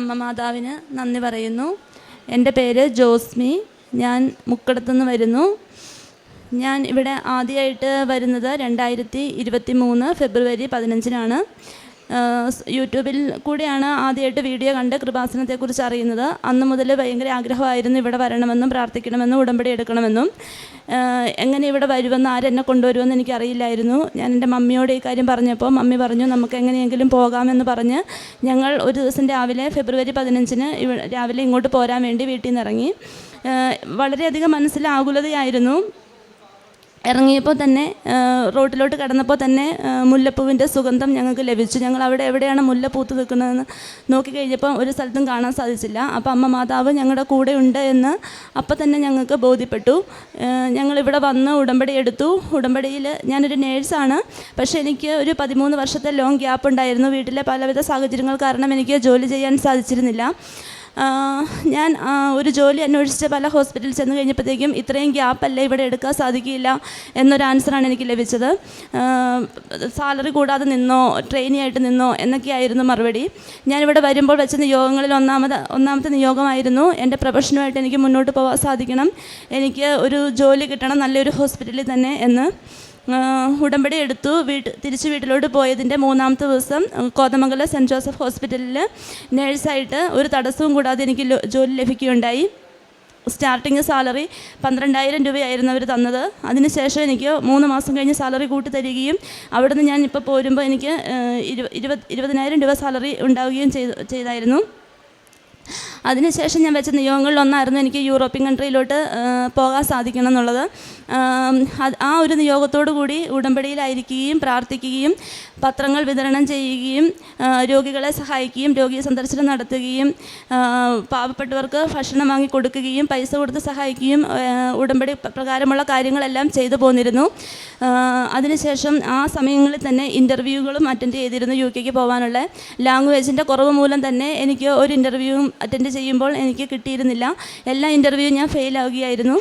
അമ്മ മാതാവിന് നന്ദി പറയുന്നു. എന്റെ പേര് ജോസ്മി. ഞാൻ മുക്കടത്തുനിന്ന് വരുന്നു. ഞാൻ ഇവിടെ ആദ്യമായിട്ട് വരുന്നത് രണ്ടായിരത്തി ഇരുപത്തി മൂന്ന് ഫെബ്രുവരി പതിനഞ്ചിനാണ്. യൂട്യൂബിൽ കൂടിയാണ് ആദ്യമായിട്ട് വീഡിയോ കണ്ട് കൃപാസനത്തെക്കുറിച്ച് അറിയുന്നത്. അന്ന് മുതൽ ഭയങ്കര ആഗ്രഹമായിരുന്നു ഇവിടെ വരണമെന്നും പ്രാർത്ഥിക്കണമെന്നും ഉടമ്പടി എടുക്കണമെന്നും. എങ്ങനെ ഇവിടെ വരുമെന്ന് ആരെന്നെ കൊണ്ടുവരുമെന്ന് എനിക്കറിയില്ലായിരുന്നു. ഞാൻ എന്റെ മമ്മിയോട് ഈ കാര്യം പറഞ്ഞപ്പോൾ മമ്മി പറഞ്ഞു നമുക്ക് എങ്ങനെയെങ്കിലും പോകാമെന്ന് പറഞ്ഞ് ഞങ്ങൾ ഒരു ദിവസം രാവിലെ ഫെബ്രുവരി പതിനഞ്ചിന് രാവിലെ ഇങ്ങോട്ട് പോരാൻ വേണ്ടി വീട്ടിൽ നിന്ന് ഇറങ്ങി വളരെയധികം മനസ്സിൽ ആകുലതയായിരുന്നു ഇറങ്ങിയപ്പോൾ തന്നെ റോട്ടിലോട്ട് കടന്നപ്പോൾ തന്നെ മുല്ലപ്പൂവിന്റെ സുഗന്ധം ഞങ്ങൾക്ക് ലഭിച്ചു. ഞങ്ങൾ അവിടെ എവിടെയാണ് മുല്ല പൂത്ത് നിൽക്കുന്നതെന്ന് നോക്കി കഴിഞ്ഞപ്പോൾ ഒരു സ്ഥലത്തും കാണാൻ സാധിച്ചില്ല. അപ്പോൾ അമ്മ മാതാവ് ഞങ്ങളുടെ കൂടെ ഉണ്ട് എന്ന് അപ്പം തന്നെ ഞങ്ങൾക്ക് ബോധ്യപ്പെട്ടു. ഞങ്ങളിവിടെ വന്ന് ഉടമ്പടി എടുത്തു. ഉടമ്പടിയിൽ ഞാനൊരു നേഴ്സാണ്. പക്ഷേ എനിക്ക് ഒരു പതിമൂന്ന് വർഷത്തെ ലോങ് ഗ്യാപ്പ് ഉണ്ടായിരുന്നു. വീട്ടിലെ പലവിധ സാഹചര്യങ്ങൾ കാരണം എനിക്ക് ജോലി ചെയ്യാൻ സാധിച്ചിരുന്നില്ല. ഞാൻ ഒരു ജോലി അന്വേഷിച്ച് പല ഹോസ്പിറ്റലിൽ ചെന്ന് കഴിഞ്ഞപ്പോഴത്തേക്കും ഇത്രയും ഗ്യാപ്പല്ല ഇവിടെ എടുക്കാൻ സാധിക്കില്ല എന്നൊരു ആൻസറാണ് എനിക്ക് ലഭിച്ചത്. സാലറി കൂടാതെ നിന്നോ ട്രെയിനി ആയിട്ട് നിന്നോ എന്നൊക്കെയായിരുന്നു മറുപടി. ഞാനിവിടെ വരുമ്പോൾ വെച്ച നിയോഗങ്ങളിൽ ഒന്നാമത് ഒന്നാമത്തെ നിയോഗമായിരുന്നു എന്റെ പ്രൊഫഷനുമായിട്ട് എനിക്ക് മുന്നോട്ട് പോകാൻ സാധിക്കണം. എനിക്ക് ഒരു ജോലി കിട്ടണം നല്ലൊരു ഹോസ്പിറ്റലിൽ തന്നെ എന്ന്. ഉടമ്പടി എടുത്തു. വീട്ട് തിരിച്ച് വീട്ടിലോട്ട് പോയതിന്റെ മൂന്നാമത്തെ ദിവസം കോതമംഗലം സെന്റ് ജോസഫ് ഹോസ്പിറ്റലിൽ നേഴ്സായിട്ട് ഒരു തടസ്സവും കൂടാതെ എനിക്ക് ജോലി ലഭിക്കുകയുണ്ടായി. സ്റ്റാർട്ടിങ് സാലറി പന്ത്രണ്ടായിരം രൂപയായിരുന്നു അവർ തന്നത്. അതിനുശേഷം എനിക്ക് മൂന്ന് മാസം കഴിഞ്ഞ് സാലറി കൂട്ടി തരികയും അവിടുന്ന് ഞാൻ ഇപ്പോൾ പോരുമ്പോൾ എനിക്ക് ഇരുപത് ഇരുപതിനായിരം രൂപ സാലറി ഉണ്ടാവുകയും ചെയ്തു ചെയ്തായിരുന്നു. അതിനുശേഷം ഞാൻ വെച്ച നിയോഗങ്ങളിലൊന്നായിരുന്നു എനിക്ക് യൂറോപ്യൻ കൺട്രിയിലോട്ട് പോകാൻ സാധിക്കണം എന്നുള്ളത്. ആ ഒരു നിയോഗത്തോടു കൂടി ഉടമ്പടിയിലായിരിക്കുകയും പ്രാർത്ഥിക്കുകയും പത്രങ്ങൾ വിതരണം ചെയ്യുകയും രോഗികളെ സഹായിക്കുകയും രോഗിയെ സന്ദർശനം നടത്തുകയും പാവപ്പെട്ടവർക്ക് ഭക്ഷണം വാങ്ങി കൊടുക്കുകയും പൈസ കൊടുത്ത് സഹായിക്കുകയും ഉടമ്പടി പ്രകാരമുള്ള കാര്യങ്ങളെല്ലാം ചെയ്തു പോന്നിരുന്നു. അതിനുശേഷം ആ സമയങ്ങളിൽ തന്നെ ഇന്റർവ്യൂകളും അറ്റൻഡ് ചെയ്തിരുന്നു യു കെക്ക് പോകാനുള്ള ലാംഗ്വേജിന്റെ കുറവ് മൂലം തന്നെ എനിക്ക് ഒരു ഇന്റർവ്യൂവും അറ്റൻഡ് ചെയ്യുമ്പോൾ എനിക്ക് കിട്ടിയിരുന്നില്ല. എല്ലാ ഇന്റർവ്യൂ ഞാൻ ഫെയിൽ ആവുകയായിരുന്നു.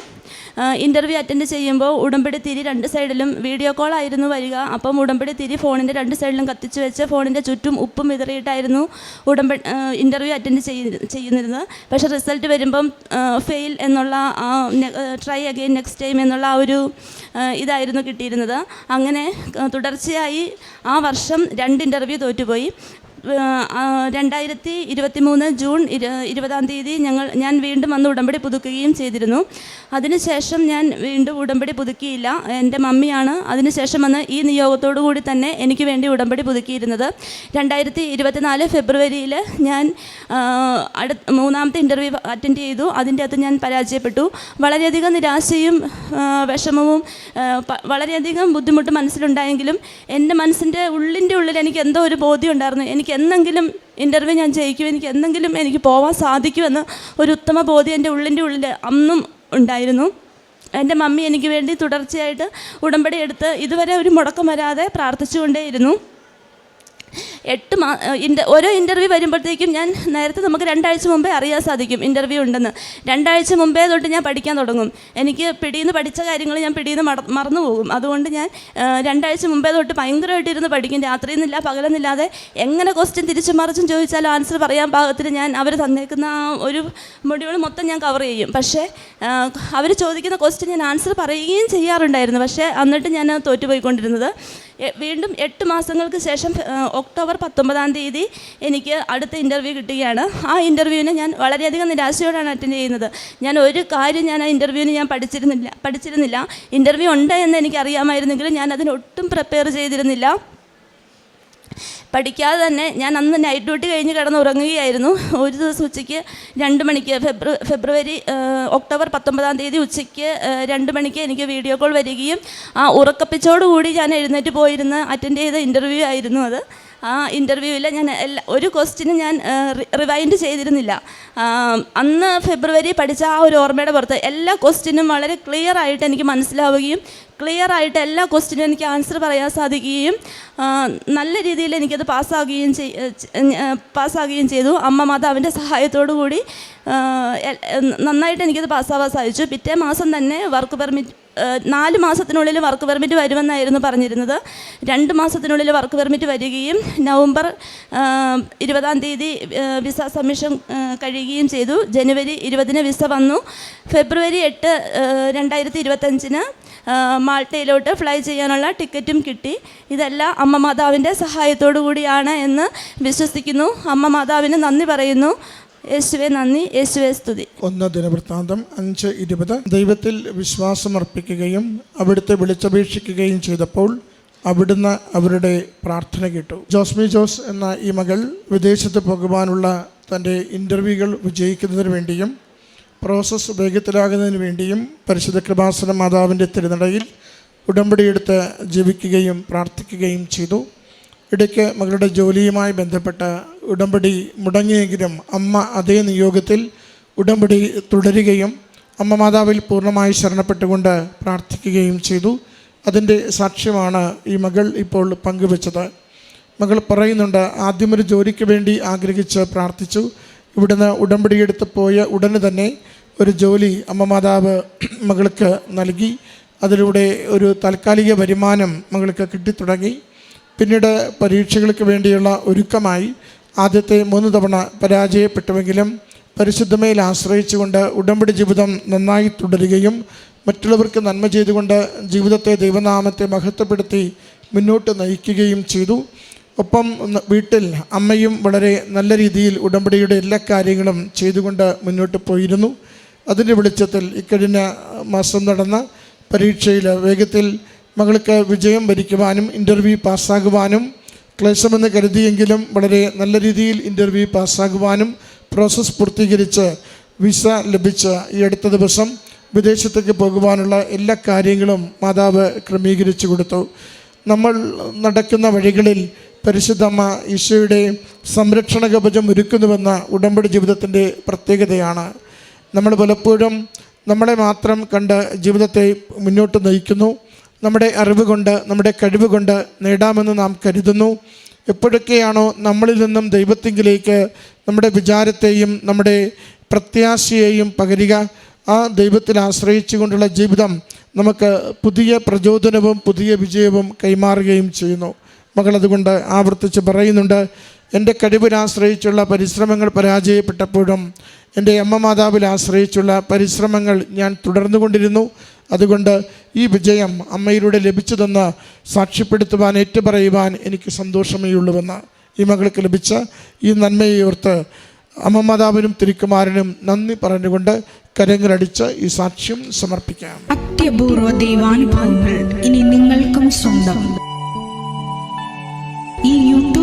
ഇന്റർവ്യൂ അറ്റൻഡ് ചെയ്യുമ്പോൾ ഉടമ്പടി തിരി രണ്ട് സൈഡിലും വീഡിയോ കോൾ ആയിരുന്നു വരിക. അപ്പം ഉടമ്പടി തിരി ഫോണിന്റെ രണ്ട് സൈഡിലും കത്തിച്ചു വെച്ച് ഫോണിന്റെ ചുറ്റും ഉപ്പും വിതറിയിട്ടായിരുന്നു ഉടമ്പടി ഇന്റർവ്യൂ അറ്റൻഡ് ചെയ്യുന്നിരുന്നത് പക്ഷേ റിസൾട്ട് വരുമ്പം ഫെയിൽ എന്നുള്ള ആ ട്രൈ അഗെയിൻ നെക്സ്റ്റ് ടൈം എന്നുള്ള ആ ഒരു ഇതായിരുന്നു കിട്ടിയിരുന്നത്. അങ്ങനെ തുടർച്ചയായി ആ വർഷം രണ്ട് ഇന്റർവ്യൂ തോറ്റുപോയി. രണ്ടായിരത്തി ഇരുപത്തി മൂന്ന് ജൂൺ ഇരു ഇരുപതാം തീയതി ഞങ്ങൾ ഞാൻ വീണ്ടും വന്ന് ഉടമ്പടി പുതുക്കുകയും ചെയ്തിരുന്നു. അതിനുശേഷം ഞാൻ വീണ്ടും ഉടമ്പടി പുതുക്കിയില്ല. എന്റെ മമ്മിയാണ് അതിനുശേഷം വന്ന് ഈ നിയോഗത്തോടു കൂടി തന്നെ എനിക്ക് വേണ്ടി ഉടമ്പടി പുതുക്കിയിരുന്നത്. രണ്ടായിരത്തി ഇരുപത്തിനാല് ഫെബ്രുവരിയിൽ ഞാൻ അടുത്ത അടു മൂന്നാമത്തെ ഇന്റർവ്യൂ അറ്റൻഡ് ചെയ്തു. അതിന്റെ അകത്ത് ഞാൻ പരാജയപ്പെട്ടു. വളരെയധികം നിരാശയും വിഷമവും വളരെയധികം ബുദ്ധിമുട്ട് മനസ്സിലുണ്ടായെങ്കിലും എന്റെ മനസ്സിന്റെ ഉള്ളിന്റെ ഉള്ളിൽ എനിക്ക് എന്തോ ഒരു ബോധ്യം ഉണ്ടായിരുന്നു. എനിക്ക് എന്തെങ്കിലും ഇന്റർവ്യൂ ഞാൻ ജയിക്കും എനിക്ക് എന്തെങ്കിലും എനിക്ക് പോകാൻ സാധിക്കുമെന്ന് ഒരു ഉത്തമ ബോധ്യം എന്റെ ഉള്ളിന്റെ ഉള്ളിൽ അന്നും ഉണ്ടായിരുന്നു. എന്റെ മമ്മി എനിക്ക് വേണ്ടി തുടർച്ചയായിട്ട് ഉടമ്പടി എടുത്ത് ഇതുവരെ ഒരു മുടക്കം വരാതെ പ്രാർത്ഥിച്ചുകൊണ്ടേയിരുന്നു. എട്ട് മാ ഇന്റർ ഓരോ ഇന്റർവ്യൂ വരുമ്പോഴത്തേക്കും ഞാൻ നേരത്തെ നമുക്ക് രണ്ടാഴ്ച മുമ്പേ അറിയാൻ സാധിക്കും ഇന്റർവ്യൂ ഉണ്ടെന്ന്. രണ്ടാഴ്ച മുമ്പേ തൊട്ട് ഞാൻ പഠിക്കാൻ തുടങ്ങും. എനിക്ക് പിടിയിൽ പഠിച്ച കാര്യങ്ങൾ ഞാൻ പിടിയിൽ മറ മറന്നു പോകും. അതുകൊണ്ട് ഞാൻ രണ്ടാഴ്ച മുമ്പേ തൊട്ട് ഭയങ്കരമായിട്ട് ഇരുന്ന് പഠിക്കും രാത്രിയെന്നില്ല പകലെന്നില്ലാതെ എങ്ങനെ ക്വസ്റ്റ്യൻ തിരിച്ചു മറിച്ചും ചോദിച്ചാലും ആൻസർ പറയാൻ പാകത്തിന് ഞാൻ അവർ തന്നേക്കുന്ന ഒരു മൊഡ്യൂൾ മൊത്തം ഞാൻ കവർ ചെയ്യും. പക്ഷേ അവർ ചോദിക്കുന്ന ക്വസ്റ്റ്യൻ ഞാൻ ആൻസർ പറയുകയും ചെയ്യാറുണ്ടായിരുന്നു. പക്ഷേ എന്നിട്ട് ഞാൻ തോറ്റുപോയിക്കൊണ്ടിരുന്നത്. വീണ്ടും എട്ട് മാസങ്ങൾക്ക് ശേഷം ഒക്ടോബർ പത്തൊമ്പതാം തീയതി എനിക്ക് അടുത്ത ഇന്റർവ്യൂ കിട്ടുകയാണ്. ആ ഇന്റർവ്യൂവിന് ഞാൻ വളരെയധികം നിരാശയോടാണ് അറ്റൻഡ് ചെയ്യുന്നത്. ഞാൻ ഒരു കാര്യം ഞാൻ ആ ഇന്റർവ്യൂവിന് ഞാൻ പഠിച്ചിരുന്നില്ല പഠിച്ചിരുന്നില്ല. ഇന്റർവ്യൂ ഉണ്ട് എന്ന് എനിക്ക് അറിയാമായിരുന്നെങ്കിലും ഞാൻ അതിനൊട്ടും പ്രിപ്പയർ ചെയ്തിരുന്നില്ല. പഠിക്കാതെ തന്നെ ഞാൻ അന്ന് നൈറ്റ് ഡ്യൂട്ടി കഴിഞ്ഞ് കിടന്ന് ഉറങ്ങുകയായിരുന്നു ഒരു ദിവസം ഉച്ചയ്ക്ക് രണ്ട് മണിക്ക് ഫെബ്രു ഫെബ്രുവരി ഒക്ടോബർ പത്തൊമ്പതാം തീയതി ഉച്ചയ്ക്ക് രണ്ട് മണിക്ക് എനിക്ക് വീഡിയോ കോൾ വരികയും ആ ഉറക്കപ്പിച്ചോടുകൂടി ഞാൻ എഴുന്നേറ്റ് പോയിരുന്ന് അറ്റൻഡ് ചെയ്ത ഇന്റർവ്യൂ ആയിരുന്നു അത്. ആ ഇന്റർവ്യൂവിൽ ഞാൻ എല്ലാ ഒരു ക്വസ്റ്റിനും ഞാൻ റിവൈൻഡ് ചെയ്തിരുന്നില്ല. അന്ന് ഫെബ്രുവരി പഠിച്ച ആ ഒരു ഓർമ്മയുടെ പുറത്ത് എല്ലാ ക്വസ്റ്റിനും വളരെ ക്ലിയർ ആയിട്ട് എനിക്ക് മനസ്സിലാവുകയും ക്ലിയർ ആയിട്ട് എല്ലാ ക്വസ്റ്റിനും എനിക്ക് ആൻസർ പറയാൻ സാധിക്കുകയും നല്ല രീതിയിൽ എനിക്കത് പാസ്സാകുകയും പാസ്സാകുകയും ചെയ്തു. അമ്മ മാതാവിന്റെ സഹായത്തോടു കൂടി നന്നായിട്ട് എനിക്കത് പാസ്സാവാൻ സാധിച്ചു. പിറ്റേ മാസം തന്നെ വർക്ക് പെർമിറ്റ് നാല് മാസത്തിനുള്ളിൽ വർക്ക് പെർമിറ്റ് വരുമെന്നായിരുന്നു പറഞ്ഞിരുന്നത്. രണ്ട് മാസത്തിനുള്ളിൽ വർക്ക് പെർമിറ്റ് വരികയും നവംബർ ഇരുപതാം തീയതി വിസ സബ്മിഷൻ കഴിയുകയും ചെയ്തു. ജനുവരി ഇരുപതിന് വിസ വന്നു. ഫെബ്രുവരി എട്ട് രണ്ടായിരത്തി ഇരുപത്തഞ്ചിന് മാൾട്ടയിലോട്ട് ഫ്ലൈ ചെയ്യാനുള്ള ടിക്കറ്റും കിട്ടി. ഇതെല്ലാം അമ്മ മാതാവിന്റെ സഹായത്തോടു കൂടിയാണ് എന്ന് വിശ്വസിക്കുന്നു. അമ്മ മാതാവിന് നന്ദി പറയുന്നു. യേശുവെ നന്ദി. യേശുവെ സ്തുതി. ഒന്ന് ദിനവൃത്താന്തം അഞ്ച് ഇരുപത്. ദൈവത്തിൽ വിശ്വാസമർപ്പിക്കുകയും അവിടുത്തെ വിളിച്ചപേക്ഷിക്കുകയും ചെയ്തപ്പോൾ അവിടുന്ന് അവരുടെ പ്രാർത്ഥന കേട്ടു. ജോസ്മി ജോസ് എന്ന ഈ മകൾ വിദേശത്ത് പോകുവാനുള്ള തന്റെ ഇന്റർവ്യൂകൾ വിജയിക്കുന്നതിന് വേണ്ടിയും പ്രോസസ്സ് വേഗത്തിലാകുന്നതിന് വേണ്ടിയും പരിശുദ്ധ കൃപാസന മാതാവിന്റെ തിരുനടയിൽ ഉടമ്പടിയെടുത്ത് ജീവിക്കുകയും പ്രാർത്ഥിക്കുകയും ചെയ്തു. ഇടയ്ക്ക് മകളുടെ ജോലിയുമായി ബന്ധപ്പെട്ട ഉടമ്പടി മുടങ്ങിയെങ്കിലും അമ്മ അതേ നിയോഗത്തിൽ ഉടമ്പടി തുടരുകയും അമ്മ മാതാവിൽ പൂർണമായി ശരണപ്പെട്ടുകൊണ്ട് പ്രാർത്ഥിക്കുകയും ചെയ്തു. അതിന്റെ സാക്ഷ്യമാണ് ഈ മകൾ ഇപ്പോൾ പങ്കുവച്ചത്. മകൾ പറയുന്നുണ്ട് ആദ്യം ഒരു ജോലിക്ക് വേണ്ടി ആഗ്രഹിച്ച് പ്രാർത്ഥിച്ചു. ഇവിടുന്ന് ഉടമ്പടിയെടുത്ത് പോയ ഉടനെ തന്നെ ഒരു ജോലി അമ്മ മാതാവ് മകൾക്ക് നൽകി. അതിലൂടെ ഒരു താൽക്കാലിക വരുമാനം മകൾക്ക് കിട്ടിത്തുടങ്ങി. പിന്നീട് പരീക്ഷകൾക്ക് വേണ്ടിയുള്ള ഒരുക്കമായി. ആദ്യത്തെ മൂന്ന് തവണ പരാജയപ്പെട്ടുവെങ്കിലും പരിശുദ്ധമയിൽ ആശ്രയിച്ചുകൊണ്ട് ഉടമ്പടി ജീവിതം നന്നായി തുടരുകയും മറ്റുള്ളവർക്ക് നന്മ ചെയ്തുകൊണ്ട് ജീവിതത്തെ ദൈവനാമത്തെ മഹത്വപ്പെടുത്തി മുന്നോട്ട് നയിക്കുകയും ചെയ്തു. ഒപ്പം വീട്ടിൽ അമ്മയും വളരെ നല്ല രീതിയിൽ ഉടമ്പടിയുടെ എല്ലാ കാര്യങ്ങളും ചെയ്തുകൊണ്ട് മുന്നോട്ട് പോയിരുന്നു. അതിന്റെ വെളിച്ചത്തിൽ ഇക്കഴിഞ്ഞ മാസം നടന്ന പരീക്ഷയിൽ വേഗത്തിൽ മകൾക്ക് വിജയം വരിക്കുവാനും ഇന്റർവ്യൂ പാസ്സാകുവാനും ക്ലേശമെന്ന് കരുതിയെങ്കിലും വളരെ നല്ല രീതിയിൽ ഇന്റർവ്യൂ പാസ്സാകുവാനും പ്രോസസ്സ് പൂർത്തീകരിച്ച് വിസ ലഭിച്ച ഈ അടുത്ത ദിവസം വിദേശത്തേക്ക് പോകുവാനുള്ള എല്ലാ കാര്യങ്ങളും മാതാവ് ക്രമീകരിച്ചു കൊടുത്തു. നമ്മൾ നടക്കുന്ന വഴികളിൽ പരിശുദ്ധമ്മ ഈശോയുടെ സംരക്ഷണ കവചം ഒരുക്കുന്നുവെന്ന ഉടമ്പടി ജീവിതത്തിന്റെ പ്രത്യേകതയാണ്. നമ്മൾ പലപ്പോഴും നമ്മളെ മാത്രം കണ്ട് ജീവിതത്തെ മുന്നോട്ട് നയിക്കുന്നു. നമ്മുടെ അറിവ് കൊണ്ട് നമ്മുടെ കഴിവ് കൊണ്ട് നേടാമെന്ന് നാം കരുതുന്നു. എപ്പോഴൊക്കെയാണോ നമ്മളിൽ നിന്നും ദൈവത്തിങ്കിലേക്ക് നമ്മുടെ വിചാരത്തെയും നമ്മുടെ പ്രത്യാശയെയും പകരുക ആ ദൈവത്തിൽ ആശ്രയിച്ചു കൊണ്ടുള്ള ജീവിതം നമുക്ക് പുതിയ പ്രചോദനവും പുതിയ വിജയവും കൈമാറുകയും ചെയ്യുന്നു. മകൾ അതുകൊണ്ട് ആവർത്തിച്ച് പറയുന്നുണ്ട് എന്റെ കഴിവിൽ ആശ്രയിച്ചുള്ള പരിശ്രമങ്ങൾ പരാജയപ്പെട്ടപ്പോഴും എന്റെ അമ്മ മാതാവിൽ ആശ്രയിച്ചുള്ള പരിശ്രമങ്ങൾ ഞാൻ തുടർന്നുകൊണ്ടിരുന്നു. അതുകൊണ്ട് ഈ വിജയം അമ്മയിലൂടെ ലഭിച്ചതെന്ന് സാക്ഷ്യപ്പെടുത്തുവാൻ ഏറ്റുപറയുവാൻ എനിക്ക് സന്തോഷമേ ഉള്ളൂവെന്ന് ഈ മകൾക്ക് ലഭിച്ച ഈ നന്മയെ ഓർത്ത് അമ്മ മാതാവിനും തിരുക്കുമാരനും നന്ദി പറഞ്ഞുകൊണ്ട് കരങ്ങളടിച്ച് ഈ സാക്ഷ്യം സമർപ്പിക്കാം. അത്യപൂർവ ദൈവാനുഭവങ്ങൾ ഇനി നിങ്ങൾക്കും സ്വന്തം.